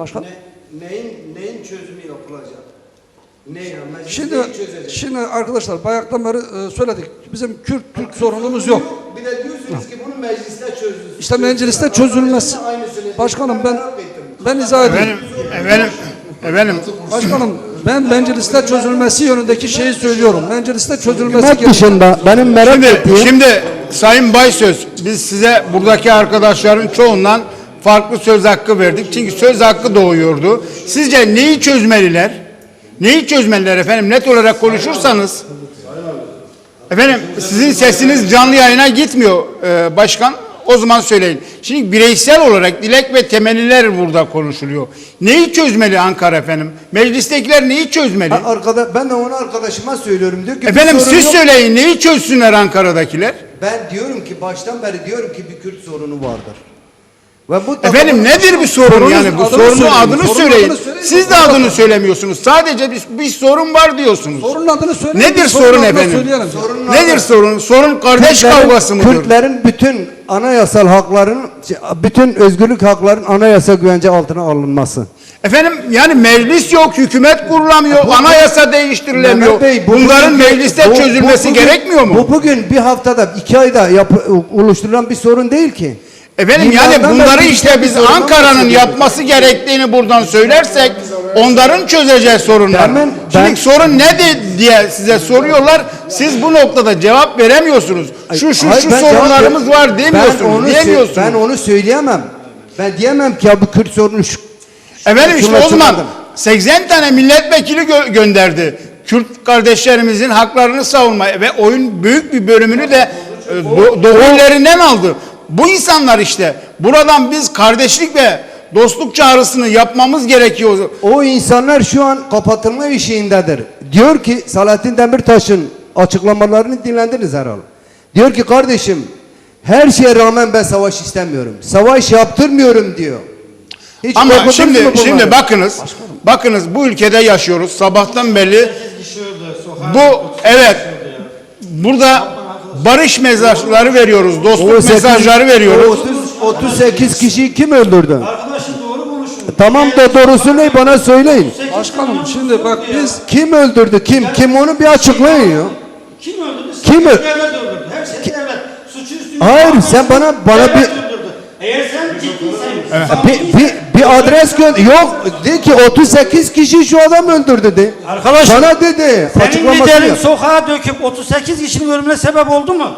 başkan. Ne, neyin, neyin çözümü yapılacak? Meclis Şimdi neyi çözecek? şimdi arkadaşlar bayaktan beri e, söyledik. Bizim Kürt Türk sorunumuz yok. Bir de diyorsunuz ki bunu mecliste çözülsün. İşte mecliste. Aynısını Başkanım ben ben izah edeyim. Efendim, efendim, efendim. Başkanım ben mecliste çözülmesi yönündeki şeyi söylüyorum. Mecliste çözülmesi gerekiyor. dışında benim merak Şimdi, ettiğim şimdi Sayın Baysöz, biz size buradaki arkadaşların çoğundan farklı söz hakkı verdik. Çünkü söz hakkı doğuyordu. Sizce neyi çözmeliler? Neyi çözmeliler efendim? Net olarak konuşursanız. Efendim sizin sesiniz canlı yayına gitmiyor e, başkan. O zaman söyleyin. Şimdi bireysel olarak dilek ve temenniler burada konuşuluyor. Neyi çözmeli Ankara efendim? Meclistekiler neyi çözmeli? Ha, Arkada, ben de onu arkadaşıma söylüyorum. Diyor ki, Efendim siz yok. söyleyin neyi çözsünler Ankara'dakiler? Ben diyorum ki baştan beri diyorum ki bir Kürt sorunu vardır. Ve bu Efendim nedir bir sorun yani bu adını sorunun söyleyin. adını Sorunun söyleyin. adını söyleyin. Siz de adını söylemiyorsunuz. Sadece bir, bir sorun var diyorsunuz. Sorunun adını söyleyin. Nedir Sorunun sorun adını efendim? söyleyelim. Sorunun Nedir adı- sorun? Sorun kardeş Kürtlerin- kavgası mıdır? Kürtlerin bütün anayasal hakların, bütün özgürlük hakların anayasa güvence altına alınması. Efendim yani meclis yok, hükümet kurulamıyor, anayasa değiştirilemiyor. Mehmet Bey, bu Bunların bugünkü- mecliste bu- çözülmesi bu bugün- gerekmiyor mu? Bu bugün bir haftada, iki ayda yapı, oluşturulan bir sorun değil ki. Efendim yani bunları işte biz Ankara'nın yapması gerektiğini buradan söylersek onların çözeceği sorunlar. Hemen Şimdi ben- sorun nedir diye size soruyorlar. Siz bu noktada cevap veremiyorsunuz. Şu şu Hayır, şu sorunlarımız cevap- var demiyorsunuz. Ben onu, diyemiyorsunuz. ben onu söyleyemem. Ben diyemem ki ya bu Kürt sorunu şu. Efendim işte o zaman çıkardım. 80 tane milletvekili gö- gönderdi. Kürt kardeşlerimizin haklarını savunmaya ve oyun büyük bir bölümünü de e, do- doğu illerinden aldı. Bu insanlar işte buradan biz kardeşlik ve dostluk çağrısını yapmamız gerekiyor. O insanlar şu an kapatılma eşiğindedir. Diyor ki Salahattin Demirtaş'ın açıklamalarını dinlendiniz herhalde. Diyor ki kardeşim her şeye rağmen ben savaş istemiyorum. Savaş yaptırmıyorum diyor. Hiç Ama şimdi şimdi bakınız. Bakınız bu ülkede yaşıyoruz. Sabahtan beri bu evet burada barış mesajları veriyoruz. Dostluk 18 mesajları veriyoruz. 30, 38 kişiyi kim öldürdü? Arkadaşım doğru konuşun. Tamam da doğrusu ne bana söyleyin. Başkanım şimdi bak biz Kim öldürdü? Kim? Kim onu bir açıklayın ya. Kim öldürdü? Kim öldürdü. Hepsi devlet. Suçu üstüne. Hayır, sen bana- bana bir- öldürdü. Eğer sen ciddiysen. Bir, bir, bir adres gö yok de ki 38 kişi şu adam öldürdü de. Arkadaşım, Bana dedi. Senin Açıklamasını liderin yap. sokağa döküp 38 kişinin ölümüne sebep oldu mu?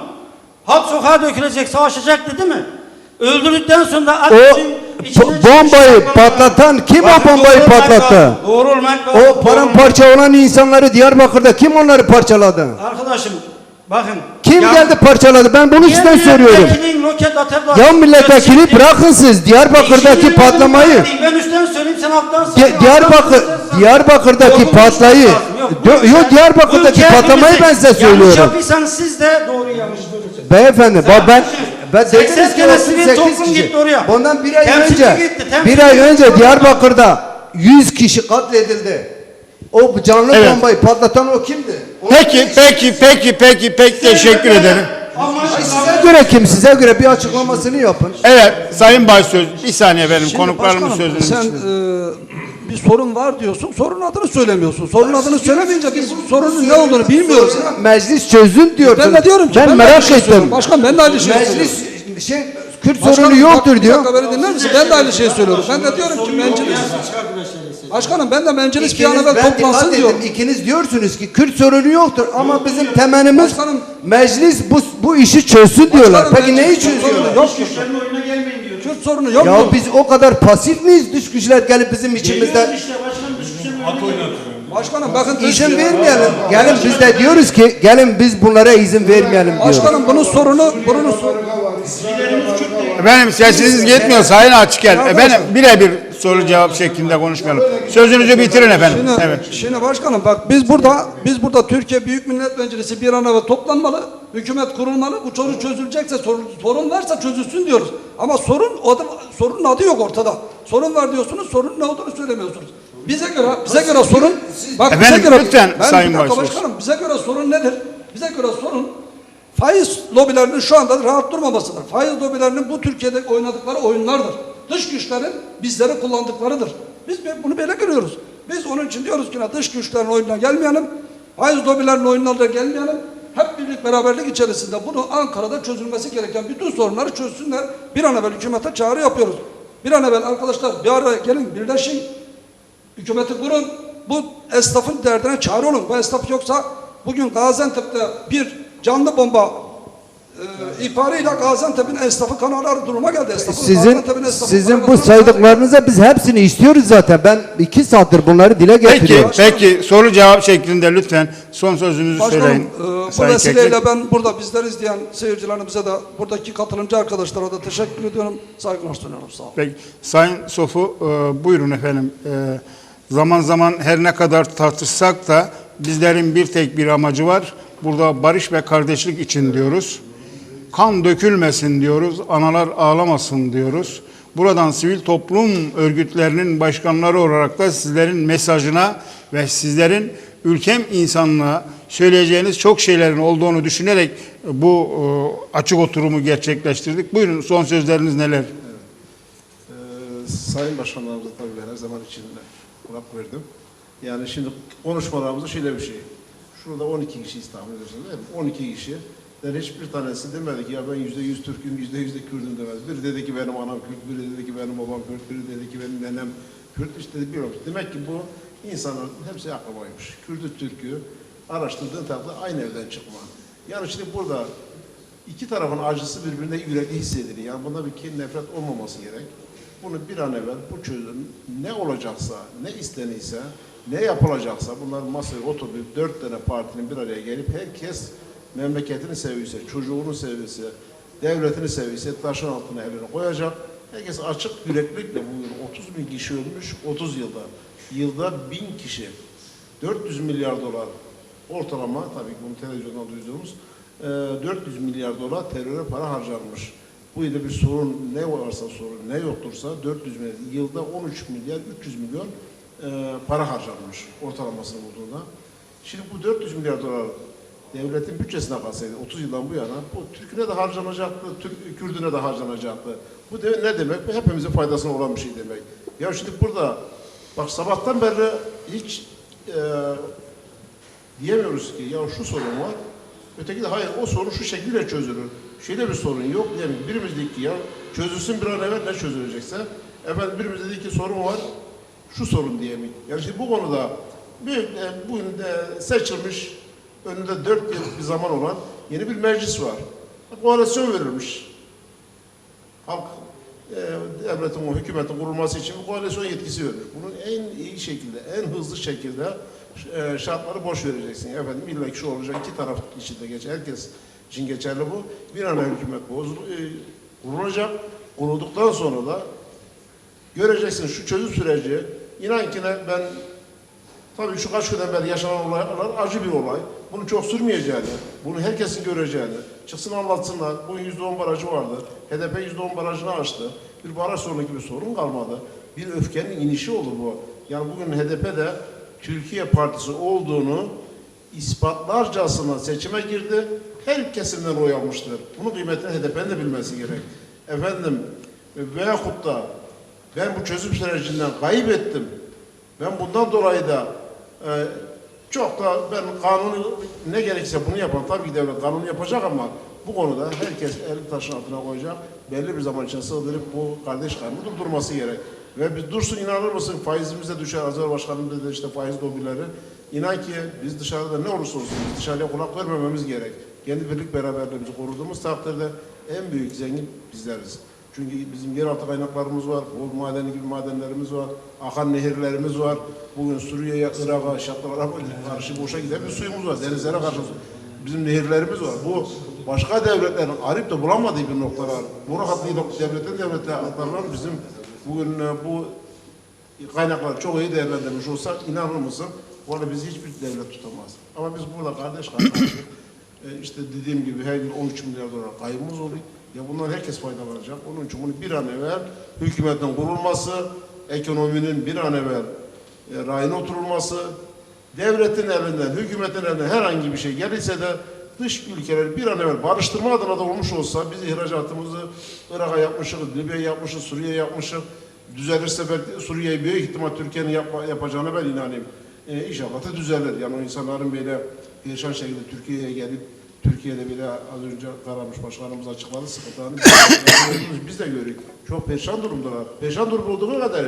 Halk sokağa dökülecek, savaşacak dedi mi? Öldürdükten sonra O ateşin içine po- bombayı çıkmış- patlatan kim Bakın o bombayı doğru olmak patlattı? lazım, Doğru olmak lazım. O doğru paramparça olan insanları Diyarbakır'da kim onları parçaladı? olmak- Arkadaşım bakın. Kim ya- geldi parçaladı? Ben bunu sizden soruyorum. Ya milletvekili bırakın siz Diyarbakır'daki İşini patlamayı. Ben üstten söyleyeyim sen alttan sen Diyarbakır Diyarbakır'daki patlayı lazım. bu Yo- ülke- yo Diyarbakır'daki patlamayı ben size hepimiz- Yanlış söylüyorum. yapıyorsanız siz de doğru yanlış söylüyorsunuz. Beyefendi bak ben ben 80 dediniz ki tane 38 sivil toplum kişi. gitti oraya. Bundan bir ay Temsilci önce gitti, bir ay önce. Diyarbakır'da 100 kişi katledildi. O canlı Evet. bombayı patlatan o kimdi? Peki, peki, peki, peki, pek teşekkür ederim. Ama Size göre kim? Size göre bir açıklamasını yapın. Evet, Sayın Baysöz, bir saniye efendim, Şimdi konuklarımın başkanım, sözünü. sen e, bir sorun var diyorsun. Sorunun adını söylemiyorsun. Sorunun adını söylemeyince biz sorunun ne olduğunu bilmiyoruz. ya. Meclis çözün diyorsun. Ben de diyorum ki ben, de merak şeyi ettim. söylüyorum. Başkan ben de aynı şeyi söylüyorum. Meclis şey Kürt Başkanım, sorunu bak, yoktur bir diyor. dakika beni dinler misin? Ben de aynı şeyi söylüyorum. Ben de diyorum ki meclis. Başkanım ben de meclis bir ben toplansın diyorum. İkiniz diyorsunuz ki Kürt sorunu yoktur ama bizim temennimiz Başkanım- meclis bu bu işi çözsün diyorlar. Başkanım, Peki meclis neyi çözüyorlar? Yok. Güçlerin oyuna gelmeyin diyor. Kürt sorunu yok Ya mu? biz o kadar pasif miyiz? Dış güçler gelip bizim içimizde Geliyoruz işte başkanım dış güçlerin oyuna. Başkanım bakın izin vermeyelim. Gelin biz de diyoruz ki gelin biz bunlara izin vermeyelim diyoruz. Başkanım bunun sorunu bunun sorunu. Efendim sesiniz gitmiyor Sayın Açıkel. Efendim birebir soru cevap şeklinde konuşmayalım. Sözünüzü bitirin efendim. Şimdi, Evet. şimdi başkanım bak biz burada biz burada Türkiye Büyük Millet Meclisi bir an evvel toplanmalı, hükümet kurulmalı. Bu sorun çözülecekse sorun, sorun varsa çözülsün diyoruz. Ama sorun adı, sorunun adı yok ortada. Sorun var diyorsunuz, sorunun ne olduğunu söylemiyorsunuz. Bize göre bize göre sorun bak Efendim, bize göre lütfen Ben Sayın dakika başkanım bize göre sorun nedir? Bize göre sorun faiz lobilerinin şu anda rahat durmamasıdır. Faiz lobilerinin bu Türkiye'de oynadıkları oyunlardır. Dış güçlerin bizleri kullandıklarıdır. Biz bunu böyle görüyoruz. Biz onun için diyoruz ki dış güçlerin oyununa gelmeyelim. Faiz lobilerin oyununa da gelmeyelim. Hep birlik beraberlik içerisinde bunu Ankara'da çözülmesi gereken bütün sorunları çözsünler. Bir an evvel hükümete çağrı yapıyoruz. Bir an evvel arkadaşlar bir araya gelin birleşin. Hükümeti kurun. Bu esnafın derdine çare olun. Bu esnaf yoksa bugün Gaziantep'te bir canlı bomba e, ihbarıyla Gaziantep'in esnafı kanalar duruma geldi. Esnafın, Sizin Gaziantep'in esnafı sizin bu saydıklarınıza biz hepsini istiyoruz zaten. Ben iki saattir bunları dile Peki, getiriyorum. peki soru cevap şeklinde lütfen son sözünüzü Başkanım, söyleyin. e, bu vesileyle ben burada bizleri izleyen seyircilerimize de buradaki katılımcı arkadaşlara da teşekkür ediyorum. Saygılar sunuyorum. Sağ olun. Peki, Sayın Sofu e, buyurun efendim. E, zaman zaman her ne kadar tartışsak da bizlerin bir tek bir amacı var. Burada barış ve kardeşlik için diyoruz. Kan dökülmesin diyoruz, analar ağlamasın diyoruz. Buradan sivil toplum örgütlerinin başkanları olarak da sizlerin mesajına ve sizlerin ülkem insanlığa söyleyeceğiniz çok şeylerin olduğunu düşünerek bu e, açık oturumu gerçekleştirdik. Buyurun son sözleriniz neler? Ee, Sayın Başkanlarımıza tabii ben her zaman için kulak verdim. Yani şimdi konuşmalarımızda şöyle bir şey. Şurada 12 kişiyiz tahmin ediyorsunuz değil mi? 12 kişi. Yani hiçbir tanesi demedi ki ya ben yüzde yüz Türk'üm, yüzde yüz de Kürd'üm demedi. Biri dedi ki benim anam Kürt, biri dedi ki benim babam Kürt, biri dedi ki benim nenem Kürt. İşte bilmiyorum. Demek ki bu insanların hepsi akrabaymış. Kürdü, Türk'ü araştırdığın takdirde aynı evden çıkma. Yani şimdi burada iki tarafın acısı birbirine yürekli hissedilir. Yani bunda bir kin, nefret olmaması gerek. Bunu bir an evvel bu çözüm ne olacaksa, ne isteniyse, ne yapılacaksa bunlar masaya oturup dört tane partinin bir araya gelip herkes memleketini seviyorsa, çocuğunu seviyorsa, devletini seviyorsa taşın altına elini koyacak. Herkes açık yüreklilikle bugün 30 bin kişi ölmüş 30 yılda. Yılda bin kişi. 400 milyar dolar ortalama tabii ki bunu televizyondan duyduğumuz e, 400 milyar dolar teröre para harcanmış. Bu yılda bir sorun ne varsa sorun ne yoktursa 400 milyar yılda 13 milyar 300 milyon e, para harcanmış ortalamasını bulduğunda. Şimdi bu 400 milyar dolar devletin bütçesine kalsaydı 30 yıldan bu yana bu Türk'üne de harcanacaktı, Türk, Kürdüne de harcanacaktı. Bu de, ne demek? Bu hepimizin faydasına olan bir şey demek. Ya şimdi burada bak sabahtan beri hiç e, diyemiyoruz ki ya şu sorun var. Öteki de hayır o sorun şu şekilde çözülür. Şöyle bir sorun yok. Yani birimiz dedik ki ya çözülsün bir an evvel ne çözülecekse. Efendim birimiz dedi ki sorun var. Şu sorun diyemeyiz. Yani şimdi bu konuda büyük, e, bugün de seçilmiş önünde dört yıl bir zaman olan yeni bir meclis var. Koalisyon verilmiş. Halk e, devletin hükümetin kurulması için bir koalisyon yetkisi verir. Bunun en iyi şekilde, en hızlı şekilde e, şartları boş vereceksin. Efendim illa ki şu olacak, iki taraf için de geçer. Herkes için geçerli bu. Bir an evvel hükümet bozul, e, kurulacak. Kurulduktan sonra da göreceksin şu çözüm süreci. İnan ki ben Tabii şu kaç günden beri yaşanan olaylar acı bir olay. Bunu çok sürmeyeceğini, bunu herkesin göreceğini, çıksın anlatsınlar. Bu yüzde on barajı vardı. HDP yüzde on barajını açtı. Bir baraj sorunu gibi sorun kalmadı. Bir öfkenin inişi oldu bu. Yani bugün HDP'de Türkiye Partisi olduğunu ispatlarcasına seçime girdi. Her kesimden oy almıştır. Bunun kıymetini HDP'nin de bilmesi gerek. Efendim veyahut da ben bu çözüm sürecinden kaybettim. Ben bundan dolayı da e, çok da ben kanunu ne gerekirse bunu yapan tabii ki devlet kanunu yapacak ama bu konuda herkes elini taşın altına koyacak. Belli bir zaman için sığdırıp bu kardeş kanunu durdurması gerek. Ve biz dursun inanır mısın faizimiz de düşer. Azər Başkanım dedi işte faiz lobileri. İnan ki biz dışarıda ne olursa olsun dışarıya kulak vermememiz gerek. Kendi birlik beraberliğimizi koruduğumuz takdirde en büyük zengin bizleriz. Çünkü bizim yeraltı kaynaklarımız var, bol madeni gibi madenlerimiz var, akan nehirlerimiz var. Bugün Suriye'ye, Irak'a, şartlara karşı boşa giden bir suyumuz var, denizlere karşı bizim nehirlerimiz var. Bu başka devletlerin arayıp da bulamadığı bir noktalar. Bu rahatlığı devletten devlete aktarılan bizim bugün e, bu kaynakları çok iyi değerlendirmiş olsak inanır mısın? Bu arada bizi hiçbir devlet tutamaz. Ama biz burada kardeş kardeş e, işte dediğim gibi her yıl 13 milyar dolar kaybımız oluyor. Ya bundan herkes faydalanacak. Onun için bunu bir an evvel hükümetin kurulması, ekonominin bir an evvel e, rayına oturulması, devletin elinden, hükümetin elinden herhangi bir şey gelirse de dış ülkeleri bir an evvel barıştırma adına da olmuş olsa biz ihracatımızı Irak'a yapmışız, Libya'ya yapmışız, Suriye'ye yapmışız düzelirse belki Suriye'yi büyük ihtimal Türkiye'nin yapacağına ben inanayım. E, inşallah da düzelir. Yani o insanların böyle perişan şekilde Türkiye'ye gelip Türkiye'de bile az önce Karamış Başkanımız açıkladı sıkıntılarını biz- de görüyoruz. Çok perişan durumdalar. Perişan durum olduğu kadar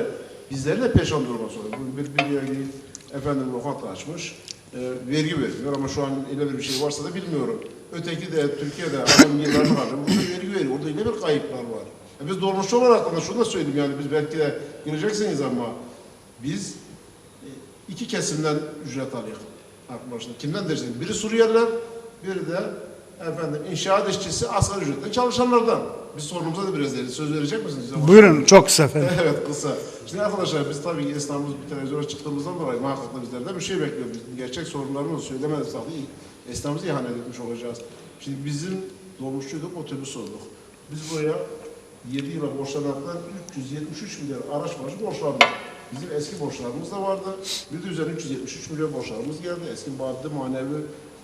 bizleri de perişan duruma sokuyor. Bu Bir, bir gidip efendim lokanta açmış, e, vergi vermiyor ama şu an öyle bir şey varsa da bilmiyorum. Öteki de Türkiye'de adam yıllarını harcıyor, burada vergi veriyor. Orada yine bir kayıplar var. E biz dolmuşçu olarak da şunu da söyleyeyim yani biz belki de gireceksiniz ama biz iki kesimden ücret alıyor arkadaşlar. Kimden dersiniz? Biri Suriyeliler, biri de efendim inşaat işçisi asgari ücretle çalışanlardan. Biz sorunumuza da biraz deriz. Söz verecek misiniz? bize? Buyurun çok kısa efendim. Evet kısa. Şimdi arkadaşlar biz tabii ki esnafımız bir televizyona çıktığımızdan dolayı muhakkak bizlerden bir şey bekliyor. Biz gerçek sorunlarımızı söylemediğimiz takdirde esnafımızı ihanet etmiş olacağız. Şimdi bizim dolmuşçuyduk, otobüs olduk. Biz buraya 7 yıla borçlanmaktan 373 milyar araç başı borçlandık. Bizim eski borçlarımız da vardı. Bir de üzerine 373 milyon borçlarımız geldi. Eski maddi manevi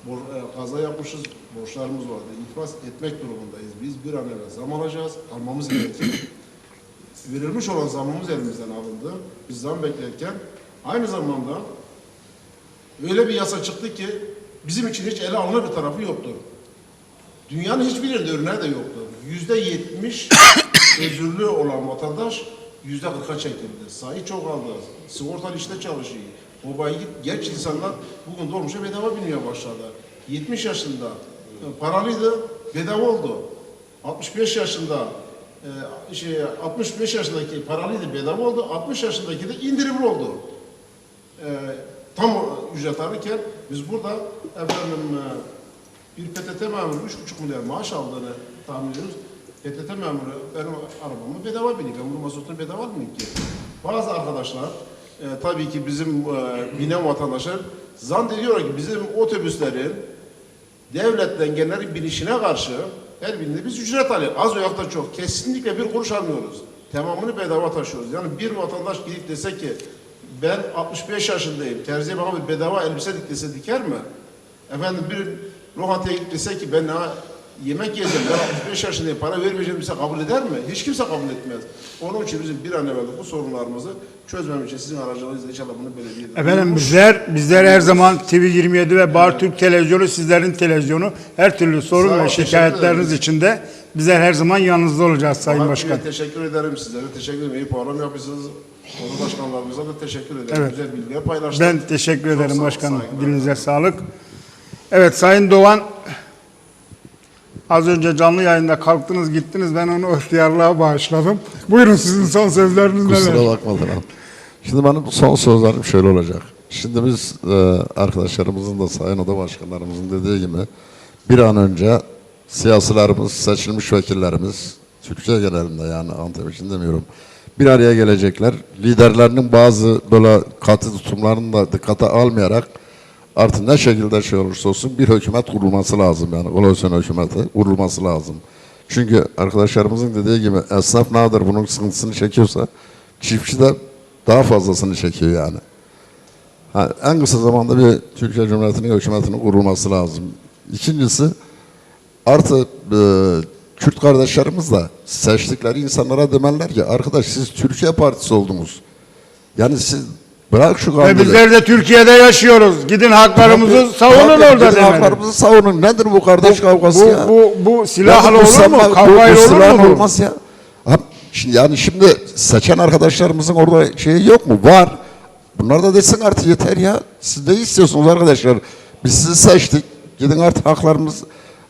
e, kaza yapmışız, borçlarımız vardı. İflas etmek durumundayız. Biz bir an evvel zam alacağız, almamız gerekir verilmiş olan zammımız elimizden alındı. Biz zam beklerken aynı zamanda öyle bir yasa çıktı ki bizim için hiç ele alınır bir tarafı yoktur. Dünyanın hiçbir yerinde örneği de yoktur. Yüzde yetmiş özürlü olan vatandaş yüzde kırka çekildi. Sayı çok aldı. Sigortalı işte çalışıyor. O bayi git, genç insanlar bugün dolmuşa bedava biniyor başladı. 70 yaşında e, paralıydı, bedava oldu. 65 yaşında e, şey 65 yaşındaki paralıydı bedava oldu. 60 yaşındaki de indirimli oldu. E, tam ücret alırken biz burada efendim e, bir PTT memuru 3,5 milyar maaş aldığını tahmin ediyoruz. PTT memuru benim arabamı bedava biniyor. Ben bunun mazotunu bedava almıyorum ki. Bazı arkadaşlar e, tabii ki bizim e, binen vatandaşlar zannediyorlar ki bizim otobüslerin devletten gelenlerin binişine karşı her birinde biz ücret alıyoruz. Az veya da çok. Kesinlikle bir kuruş almıyoruz. Tamamını bedava taşıyoruz. Yani bir vatandaş gidip dese ki ben 65 yaşındayım. Terziye bir bedava elbise dik dese diker mi? Efendim bir lokantaya gidip dese ki ben ha, yemek yiyeceğim. Ben 65 yaşındayım. Para vermeyeceğim dese kabul eder mi? Hiç kimse kabul etmez. Onun için bizim bir an evvel bu sorunlarımızı çözmem için sizin aracılığınızla inşallah bunu belediyede Efendim bizler bizler her zaman TV27 ve Bar Türk Televizyonu sizlerin televizyonu her türlü sorun ve teşekkür şikayetleriniz ederiz. için de bizler her zaman yanınızda olacağız Sayın Başkan. Teşekkür ederim sizlere. Teşekkür ederim. İyi program yapıyorsunuz. Konu başkanlarımıza da teşekkür ederim. Evet. Güzel bilgiler paylaştık. Ben teşekkür Çok ederim sağ ol, başkanım. saygılar. Dilinize sağlık. Evet Sayın Doğan az önce canlı yayında kalktınız gittiniz ben onu ihtiyarlığa bağışladım. Buyurun sizin son sözleriniz Kusura neler? bakma Dilan. Şimdi benim son sözlerim şöyle olacak. Şimdi biz e, arkadaşlarımızın da Sayın Oda Başkanlarımızın dediği gibi bir an önce siyasilerimiz, seçilmiş vekillerimiz, Türkiye genelinde yani Antep için demiyorum, bir araya gelecekler. Liderlerinin bazı böyle katı tutumlarını da dikkate almayarak artık ne şekilde şey olursa olsun bir hükümet kurulması lazım yani koalisyon hükümeti kurulması lazım. Çünkü arkadaşlarımızın dediği gibi esnaf nadir bunun sıkıntısını çekiyorsa çiftçi de daha fazlasını çekiyor yani. Ha, en kısa zamanda bir Türkiye Cumhuriyeti'nin hükümetinin kurulması lazım. İkincisi artı e, Kürt kardeşlerimiz de seçtikleri insanlara demeliler ki arkadaş siz Türkiye Partisi oldunuz. Yani siz bırak şu Ve kandili. bizler de Türkiye'de yaşıyoruz. Gidin haklarımızı savunun orada demeli. Haklarımızı savunun. Nedir bu kardeş kavgası bu, ya? bu, bu bu olur mu? sanma- bu- Kavgayla bu olur mu? bu? olmaz ya. Ha, şimdi, yani şimdi seçen arkadaşlarımızın orada şeyi yok mu? Var. Bunlar da desin artık yeter ya. Siz ne istiyorsunuz arkadaşlar? Biz sizi seçtik. Gidin artık haklarımız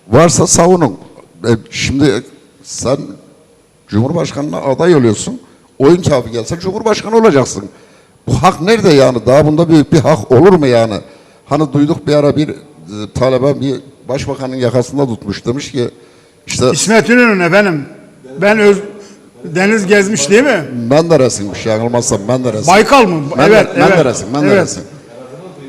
varsa savunun. E, şimdi sen Cumhurbaşkanına aday oluyorsun. Oyun kağıdı gelse Cumhurbaşkanı olacaksın. Bu hak nerede yani? Daha bunda büyük bir hak olur mu yani? Hani duyduk bir ara bir e, talebe bir başbakanın yakasında tutmuş demiş ki işte İsmet İnönü efendim. Ben öz, deniz gezmiş değil mi? Menderes'inmiş yanılmazsam Menderes. Baykal mı? Men- evet, evet. Menderes'in, Menderes'in.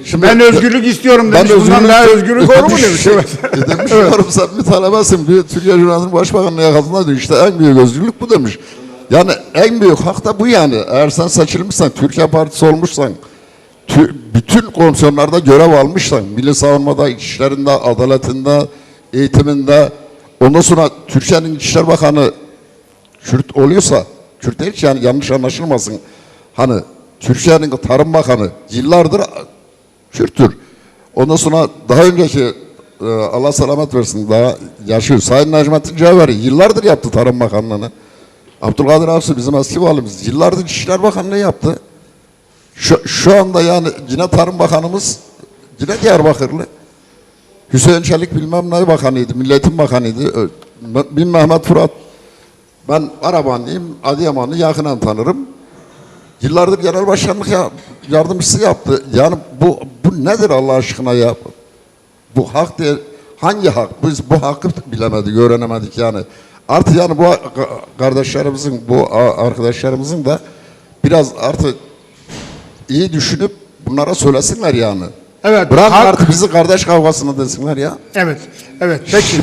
Şimdi Ben özgürlük istiyorum ben demiş. Bundan daha özgürlük olur mu demiş. Şey, Evet. demiş diyorum sen bir talebesin. Bir Türkiye Cumhuriyeti'nin başbakanının yakasında diyor. İşte en büyük özgürlük bu demiş. Yani en büyük hak da bu yani. Eğer sen seçilmişsen, Türkiye Partisi olmuşsan, tü- bütün komisyonlarda görev almışsan, milli savunmada, işlerinde, adaletinde, eğitiminde, ondan sonra Türkiye'nin İçişleri Bakanı Kürt oluyorsa, Kürtler hiç yani yanlış anlaşılmasın. Hani Türkiye'nin Tarım Bakanı yıllardır Kürttür. Ondan sonra daha önceki e, Allah selamet versin daha yaşıyor. Sayın Necmettin Cevheri yıllardır yaptı Tarım Bakanlığı'nı. Abdülkadir Aksu bizim eski valimiz yıllardır İçişler Bakanlığı yaptı. Şu, şu anda yani yine Tarım Bakanımız yine Diyarbakırlı. Hüseyin Çelik bilmem ne bakanıydı, milletin bakanıydı. Bin Mehmet Fırat. Ben Arabanlıyım, Adıyamanlı yakından tanırım. Yıllardır genel başkanlık ya, yardımcısı yaptı. Yani bu bu nedir Allah aşkına ya? Bu hak değil. Hangi hak? Biz bu hakkı bilemedik, öğrenemedik yani. Artı yani bu kardeşlerimizin, bu arkadaşlarımızın da biraz artık iyi düşünüp bunlara söylesinler yani. Evet, Bırak hak- artık bizi kardeş kavgasına desinler ya. Evet. Evet. Peki.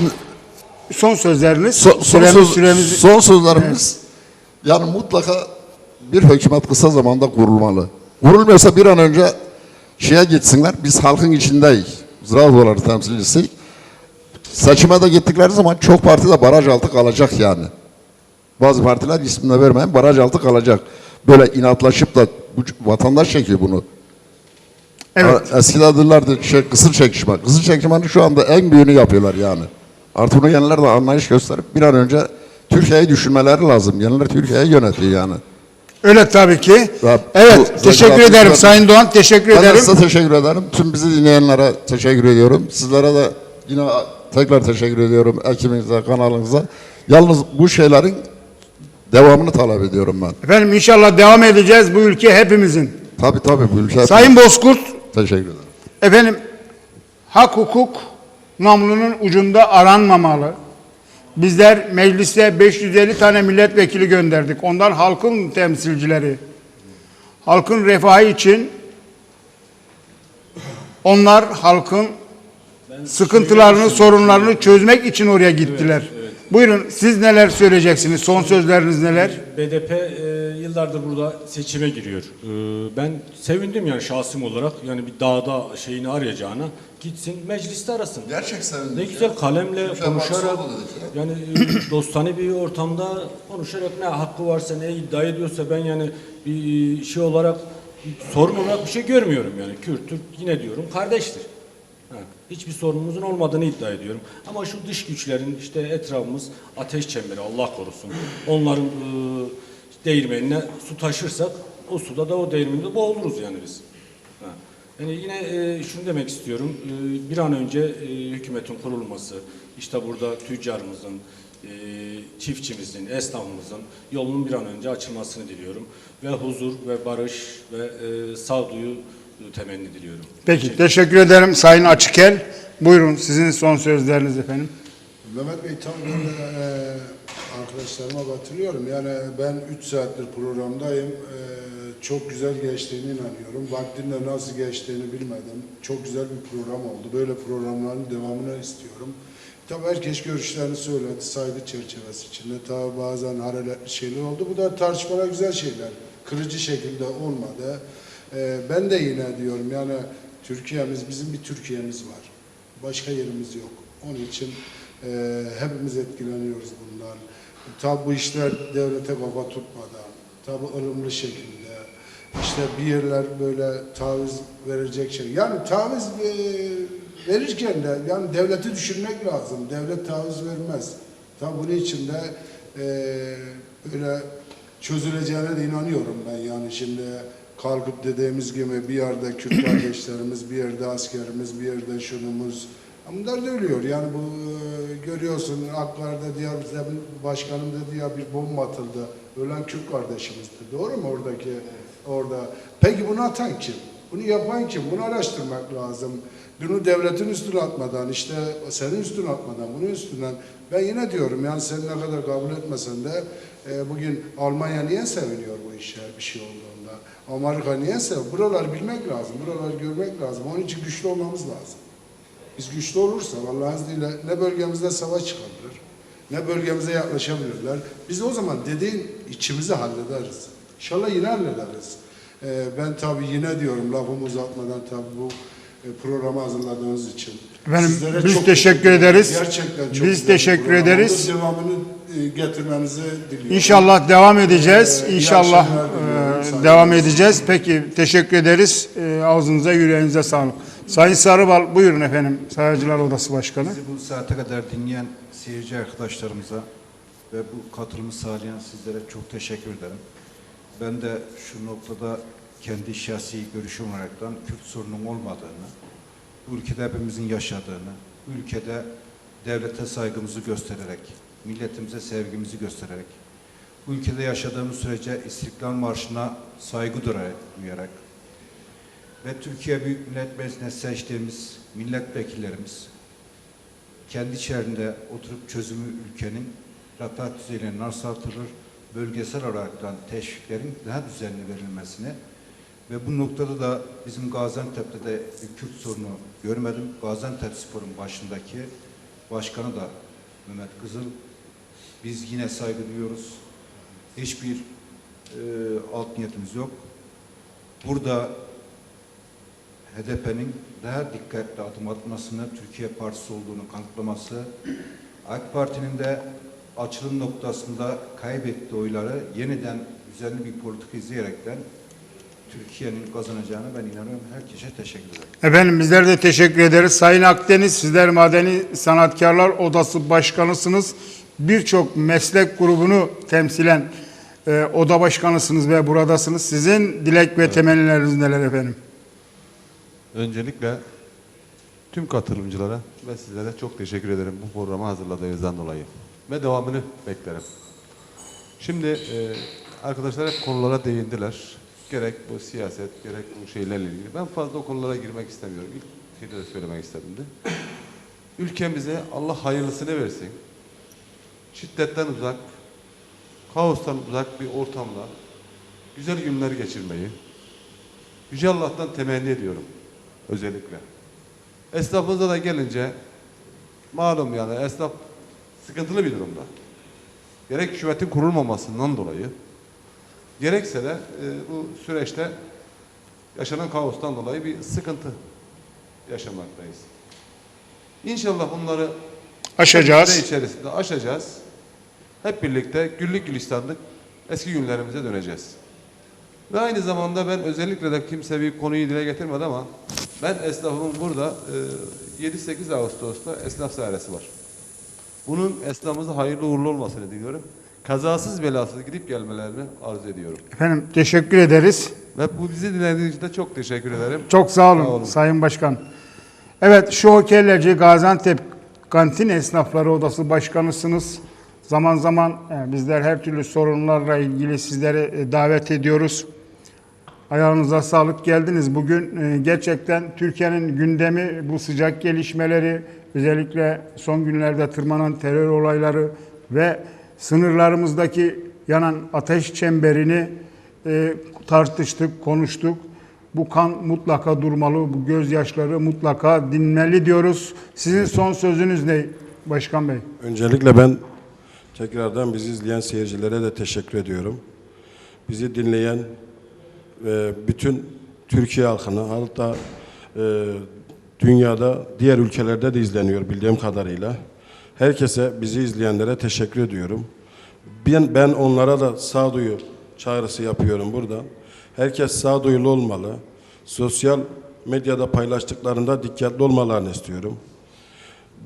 Son sözleriniz. Son, son, Süremiz- söz- süremizi- son sözlerimiz yani mutlaka bir hükümet kısa zamanda kurulmalı. Kurulmuyorsa bir an önce şeye gitsinler. Biz halkın içindeyiz. Ziraat odaları temsilcisi. Seçime de gittikleri zaman çok parti de baraj altı kalacak yani. Bazı partiler ismini vermeyin baraj altı kalacak. Böyle inatlaşıp da bu, vatandaş çekiyor bunu. Evet. Eskiden derlerdi şey, kısır çekişme. Kısır çekişmenin şu anda en büyüğünü yapıyorlar yani. Artık bunu yeniler de anlayış gösterip bir an önce Türkiye'yi düşünmeleri lazım. Yeniler Türkiye'yi yönetiyor yani. Öyle tabii ki. Ya, Evet. bu- teşekkür zaten- ederim Sayın Doğan. Teşekkür Ben de ederim. size teşekkür ederim. Tüm bizi dinleyenlere teşekkür ediyorum. Sizlere de yine tekrar teşekkür ediyorum. Ekibinize, kanalınıza. Yalnız bu şeylerin devamını talep ediyorum ben. Efendim inşallah devam edeceğiz bu ülke hepimizin. Tabii tabii bu ülke. Sayın Bozkurt, Teşekkür ederim. efendim hak hukuk namlunun ucunda aranmamalı. Bizler meclise 550 tane milletvekili gönderdik. Ondan halkın temsilcileri. Halkın refahı için onlar halkın sıkıntılarını, sorunlarını çözmek için oraya gittiler. Buyurun siz neler söyleyeceksiniz? Son sözleriniz neler? BDP e, yıllardır burada seçime giriyor. E, ben sevindim yani şahsım olarak. Yani bir dağda şeyini arayacağına gitsin mecliste arasın. Gerçek sevindim Ne ya. güzel kalemle Türkiye konuşarak yani e, dostane bir ortamda konuşarak ne hakkı varsa ne iddia ediyorsa ben yani bir şey olarak sorun olarak bir şey görmüyorum yani. Kürt, Türk yine diyorum kardeştir. Hiçbir sorunumuzun olmadığını iddia ediyorum. Ama şu dış güçlerin işte etrafımız ateş çemberi Allah korusun. Onların e, değirmenine su taşırsak o suda da o değirmende boğuluruz yani biz. Yani yine e, şunu demek istiyorum. E, bir an önce e, hükümetin kurulması, işte burada tüccarımızın, e, çiftçimizin, esnafımızın yolunun bir an önce açılmasını diliyorum. Ve huzur ve barış ve e, sağduyu temenni diliyorum. Peki teşekkür ederim Sayın Açıkel. Buyurun sizin son sözleriniz efendim. Mehmet Bey tam böyle e, arkadaşlarıma katılıyorum. Yani ben 3 saattir programdayım. E, çok güzel geçtiğine inanıyorum. Vaktinde nasıl geçtiğini bilmedim. Çok güzel bir program oldu. Böyle programların devamını istiyorum. Tabii herkes görüşlerini söyledi saygı çerçevesi içinde. Tabii bazen hararetli şeyler oldu. Bu da tartışmalar güzel şeyler. Kırıcı şekilde olmadı. E, ben de yine diyorum yani Türkiye'miz, bizim bir Türkiye'miz var. Başka yerimiz yok. Onun için e, hepimiz etkileniyoruz bundan. Tabi bu işler devlete kafa tutmadan, tabi ılımlı şekilde, işte bir yerler böyle taviz verecek şey. Yani taviz e, verirken de yani devleti düşünmek lazım. Devlet taviz vermez. Tabi bunun için de e, böyle çözüleceğine de inanıyorum ben. Yani şimdi kalkıp dediğimiz gibi bir yerde Kürt kardeşlerimiz, bir yerde askerimiz, bir yerde şunumuz. Bunlar da ölüyor. Yani bu e, görüyorsun bize bir başkanım dedi ya bir bomba atıldı. Ölen Kürt kardeşimizdi. Doğru mu oradaki orada? Peki bunu atan kim? Bunu yapan kim? Bunu araştırmak lazım. Bunu devletin üstüne atmadan, işte senin üstüne atmadan, bunun üstünden. Ben yine diyorum yani sen ne kadar kabul etmesen de e, bugün Almanya niye seviniyor bu işe bir şey olduğunda? Amerika niye sev? Buraları bilmek lazım, buraları görmek lazım. Onun için güçlü olmamız lazım. Biz güçlü olursak Allah'ın izniyle ne bölgemizde savaş çıkabilir, ne bölgemize yaklaşabilirler. Biz o zaman dediğin içimizi hallederiz. İnşallah yine hallederiz. Ee, ben tabii yine diyorum lafımı uzatmadan tabii bu e, programı hazırladığınız için. Efendim, Sizlere biz çok teşekkür ederiz. Gerçekten çok Biz teşekkür ederiz. Devamını getirmenizi diliyorum. İnşallah devam edeceğiz. Ee, İnşallah e, devam edeceğiz. Peki teşekkür ederiz. E, ağzınıza yüreğinize sağlık. Sayın Sarıbal buyurun efendim. Sayacılar Odası Başkanı. Bizi bu saate kadar dinleyen seyirci arkadaşlarımıza ve bu katılımı sağlayan sizlere çok teşekkür ederim. Ben de şu noktada kendi şahsi görüşüm olaraktan Kürt sorunun olmadığını, bu ülkede hepimizin yaşadığını, ülkede devlete saygımızı göstererek, milletimize sevgimizi göstererek, ülkede yaşadığımız sürece İstiklal Marşı'na saygı duyarak ve Türkiye Büyük Millet Meclisi'ne seçtiğimiz milletvekillerimiz, kendi içerisinde oturup çözümü ülkenin refah düzeyine nasıl artırılır, bölgesel olaraktan teşviklerin daha düzenli verilmesine ve bu noktada da bizim Gaziantep'te de Kürt sorunu görmedim. Gaziantep Spor'un başındaki başkanı da Mehmet Kızıl. Biz yine saygı duyuyoruz. Hiçbir e, alt niyetimiz yok. Burada HDP'nin daha dikkatli adım atmasını, Türkiye Partisi olduğunu kanıtlaması, AK Parti'nin de açılım noktasında kaybettiği oyları yeniden düzenli bir politika izleyerekten Türkiye'nin kazanacağını ben inanıyorum. Herkese teşekkür ederim. Efendim bizler de teşekkür ederiz. Sayın Akdeniz sizler Madeni Sanatkarlar Odası Başkanısınız. Birçok meslek grubunu temsilen e, oda başkanısınız ve buradasınız. Sizin dilek ve temennileriniz neler efendim? Öncelikle tüm katılımcılara ve sizlere çok teşekkür ederim bu programı hazırladığınızdan dolayı. Ve devamını beklerim. Şimdi e, arkadaşlar hep konulara değindiler. Gerek bu siyaset, gerek bu şeylerle ilgili. Ben fazla o konulara girmek istemiyorum. İlk şeyde de söylemek istedim de. Ülkemize Allah hayırlısını versin. Şiddetten uzak, kaostan uzak bir ortamda güzel günler geçirmeyi Yüce Allah'tan temenni ediyorum özellikle. Esnafımıza da gelince malum yani esnaf sıkıntılı bir durumda. Gerek hükümetin kurulmamasından dolayı gerekse de e, bu süreçte yaşanan kaostan dolayı bir sıkıntı yaşamaktayız. İnşallah bunları Aşacağız. içerisinde aşacağız. Hep birlikte güllük gülistanlık eski günlerimize döneceğiz. Ve aynı zamanda ben özellikle de kimse bir konuyu dile getirmedi ama ben esnafımın burada e, 7-8 Ağustos'ta esnaf dairesi var. Bunun esnafımıza hayırlı uğurlu olmasını diliyorum. Kazasız belasız gidip gelmelerini arzu ediyorum. Efendim teşekkür ederiz. Ve bu bizi dinlediğiniz için de çok teşekkür ederim. Çok sağ olun, Sağ olun. Sayın Başkan. Evet, şu okellerci Gaziantep Kantin Esnafları Odası Başkanısınız. Zaman zaman e, bizler her türlü sorunlarla ilgili sizlere e, davet ediyoruz. Ayağınıza sağlık geldiniz. Bugün e, gerçekten Türkiye'nin gündemi bu sıcak gelişmeleri, özellikle son günlerde tırmanan terör olayları ve sınırlarımızdaki yanan ateş çemberini tartıştık, konuştuk. Bu kan mutlaka durmalı, bu gözyaşları mutlaka dinmeli diyoruz. Sizin son sözünüz ne Başkan Bey? Öncelikle ben tekrardan bizi izleyen seyircilere de teşekkür ediyorum. Bizi dinleyen ve bütün Türkiye halkına hatta e, dünyada diğer ülkelerde de izleniyor bildiğim kadarıyla. Herkese bizi izleyenlere teşekkür ediyorum. Ben, ben onlara da sağduyu çağrısı yapıyorum burada. Herkes sağduyulu olmalı. Sosyal medyada paylaştıklarında dikkatli olmalarını istiyorum.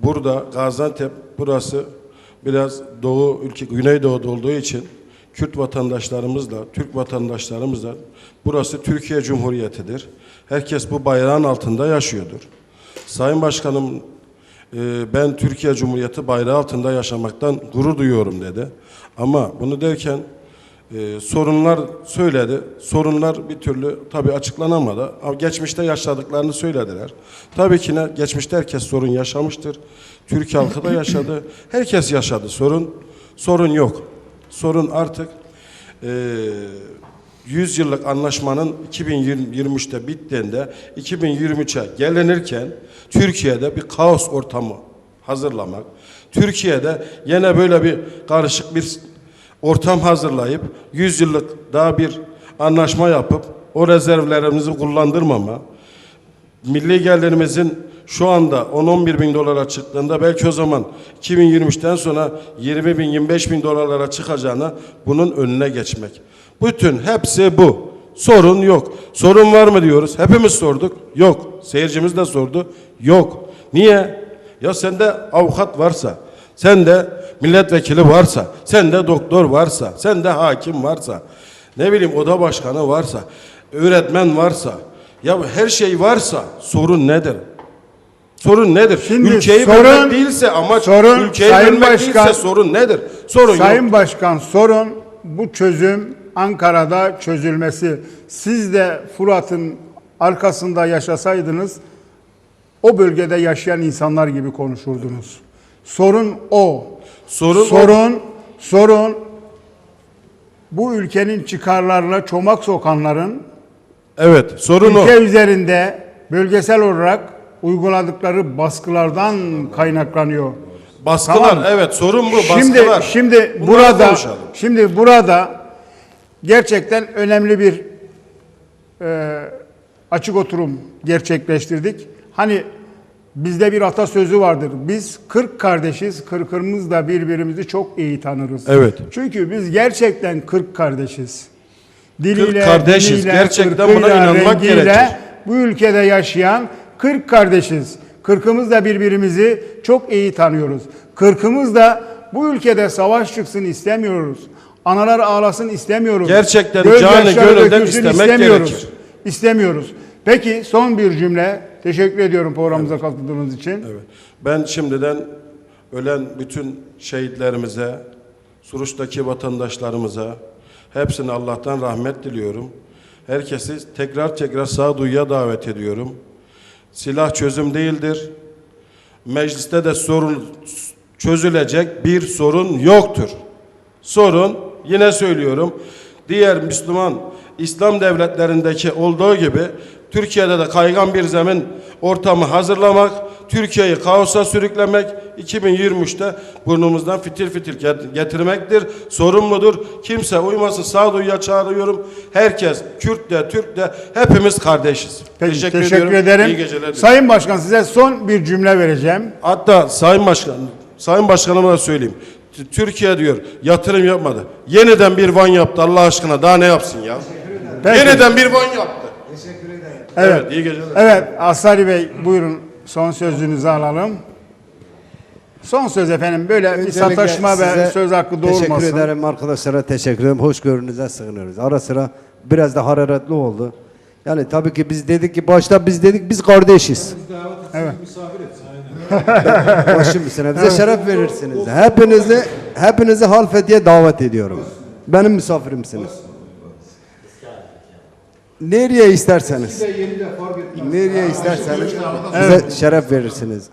Burada Gaziantep burası biraz doğu ülke güneydoğuda olduğu için Kürt vatandaşlarımızla, Türk vatandaşlarımızla burası Türkiye Cumhuriyeti'dir. Herkes bu bayrağın altında yaşıyordur. Sayın Başkanım e, ben Türkiye Cumhuriyeti bayrağı altında yaşamaktan gurur duyuyorum dedi. Ama bunu derken e, sorunlar söyledi. Sorunlar bir türlü tabii açıklanamadı. Ama geçmişte yaşadıklarını söylediler. Tabii ki ne? Geçmişte herkes sorun yaşamıştır. Türk halkı da yaşadı. Herkes yaşadı. Sorun sorun yok. Sorun artık e, 100 yıllık anlaşmanın 2023'te bittiğinde 2023'e gelinirken Türkiye'de bir kaos ortamı hazırlamak, Türkiye'de yine böyle bir karışık bir ortam hazırlayıp 100 yıllık daha bir anlaşma yapıp o rezervlerimizi kullandırmama milli gelirimizin şu anda 10-11 bin dolara çıktığında belki o zaman 2023'ten sonra 20 bin 25 bin dolarlara çıkacağına bunun önüne geçmek. Bütün hepsi bu. Sorun yok. Sorun var mı diyoruz. Hepimiz sorduk. Yok. Seyircimiz de sordu. Yok. Niye? Ya sende avukat varsa, sende milletvekili varsa, sende doktor varsa, sende hakim varsa, ne bileyim oda başkanı varsa, öğretmen varsa, ya her şey varsa sorun nedir? Sorun nedir? Şimdi ülkeyi sorun- bölmek değilse amaç sorun ülkeyi Sayın bölmek Başkan- değilse sorun nedir? Sorun Sayın yok. Başkan sorun bu çözüm Ankara'da çözülmesi. Siz de Fırat'ın arkasında yaşasaydınız o bölgede yaşayan insanlar gibi konuşurdunuz. Sorun o. Sorun o. sorun, sorun bu ülkenin çıkarlarına çomak sokanların Evet, sorun o. ülke üzerinde bölgesel olarak uyguladıkları baskılardan kaynaklanıyor. Baskılar, Tamam. evet sorun bu, Şimdi baskılar. şimdi Bunları burada konuşalım. şimdi burada gerçekten önemli bir e, açık oturum gerçekleştirdik. Hani bizde bir atasözü vardır. Biz 40 kardeşiz, kırkımız da birbirimizi çok iyi tanırız. Evet. Çünkü biz gerçekten 40 kardeşiz. Diliyle, 40 kardeşiz. diniyle, Gerçekten buna inanmak rengiyle gerekir. Bu ülkede yaşayan 40 kardeşiz. Kırkımız da birbirimizi çok iyi tanıyoruz. Kırkımız da bu ülkede savaş çıksın istemiyoruz. Analar ağlasın istemiyoruz. Gerçekten Gözyaşları canı gönülden istemek gerekir. İstemiyoruz. Peki son bir cümle. Teşekkür ediyorum programımıza katıldığınız için. Evet. Ben şimdiden ölen bütün şehitlerimize, Suruç'taki vatandaşlarımıza hepsine Allah'tan rahmet diliyorum. Herkesi tekrar tekrar sağduyuya davet ediyorum. Silah çözüm değildir. Mecliste de sorun çözülecek bir sorun yoktur. Sorun yine söylüyorum. Diğer Müslüman İslam devletlerindeki olduğu gibi Türkiye'de de kaygan bir zemin ortamı hazırlamak, Türkiye'yi kaosa sürüklemek 2023'te burnumuzdan fitil fitil get- getirmektir. Sorun mudur? Kimse uymasın. Sağduyuya çağırıyorum. Herkes Kürt de Türk de hepimiz kardeşiz. Peki, teşekkür, teşekkür, ediyorum. ederim. İyi geceler. diliyorum. Sayın Başkan size son bir cümle vereceğim. Hatta Sayın Başkan, Sayın Başkanıma da söyleyeyim. Türkiye diyor yatırım yapmadı. Yeniden bir van yaptı Allah aşkına. Daha ne yapsın ya? Yeniden bir van yaptı. Evet. Evet, iyi geceler. Evet, Asari Bey buyurun son sözünüzü alalım. Son söz efendim böyle bir Öncelikle sataşma ve söz hakkı Teşekkür doğurmasın. ederim arkadaşlara teşekkür ederim. Hoşgörünüze sığınıyoruz. Ara sıra biraz da hararetli oldu. Yani tabii ki biz dedik ki başta biz dedik biz kardeşiz. Evet. Başım üstüne bize şeref verirsiniz. Hepinizi hepinizi Halfeti'ye davet ediyorum. Benim misafirimsiniz. Nereye isterseniz. Nereye isterseniz bize şeref verirsiniz.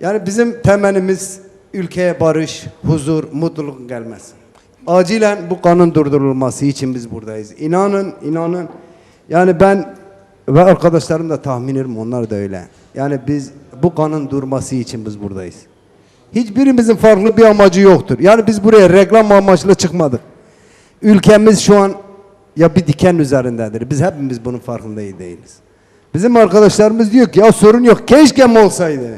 Yani bizim temennimiz ülkeye barış, huzur, mutluluk gelmesi. Acilen bu kanun durdurulması için biz buradayız. İnanın, inanın. Yani ben ve arkadaşlarım da tahminim onlar da öyle. Yani biz bu kanun durması için biz buradayız. Hiçbirimizin farklı bir amacı yoktur. Yani biz buraya reklam amaçlı çıkmadık. Ülkemiz şu an ya bir diken üzerindedir. Biz hepimiz bunun farkında değiliz. Bizim arkadaşlarımız diyor ki ya sorun yok. Keşke olsaydı.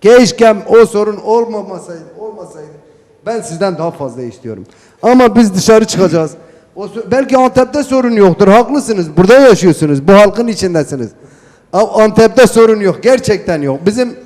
Keşke o sorun olmamasaydı, olmasaydı. Ben sizden daha fazla istiyorum. Ama biz dışarı çıkacağız. O, belki Antep'te sorun yoktur. Haklısınız. Burada yaşıyorsunuz. Bu halkın içindesiniz. Antep'te sorun yok. Gerçekten yok. Bizim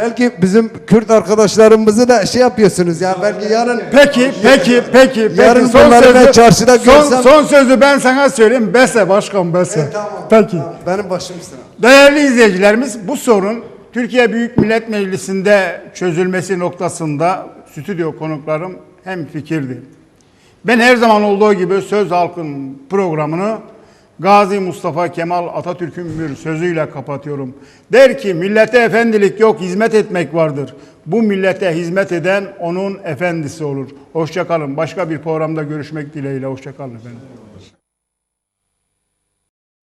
belki bizim Kürt arkadaşlarımızı da şey yapıyorsunuz ya belki yarın Peki, peki, peki, peki. Yarın bunları ben çarşıda son, görsem- son sözü ben sana söyleyeyim. Bese başkan Bese. Peki. benim başım üstüne. Değerli izleyicilerimiz bu sorun Türkiye Büyük Millet Meclisi'nde çözülmesi noktasında stüdyo konuklarım hem fikirdi. Ben her zaman olduğu gibi Söz Halkın programını Gazi Mustafa Kemal Atatürk'ün bir sözüyle kapatıyorum. Der ki millete efendilik yok hizmet etmek vardır. Bu millete hizmet eden onun efendisi olur. Hoşçakalın. Başka bir programda görüşmek dileğiyle. Hoşçakalın efendim.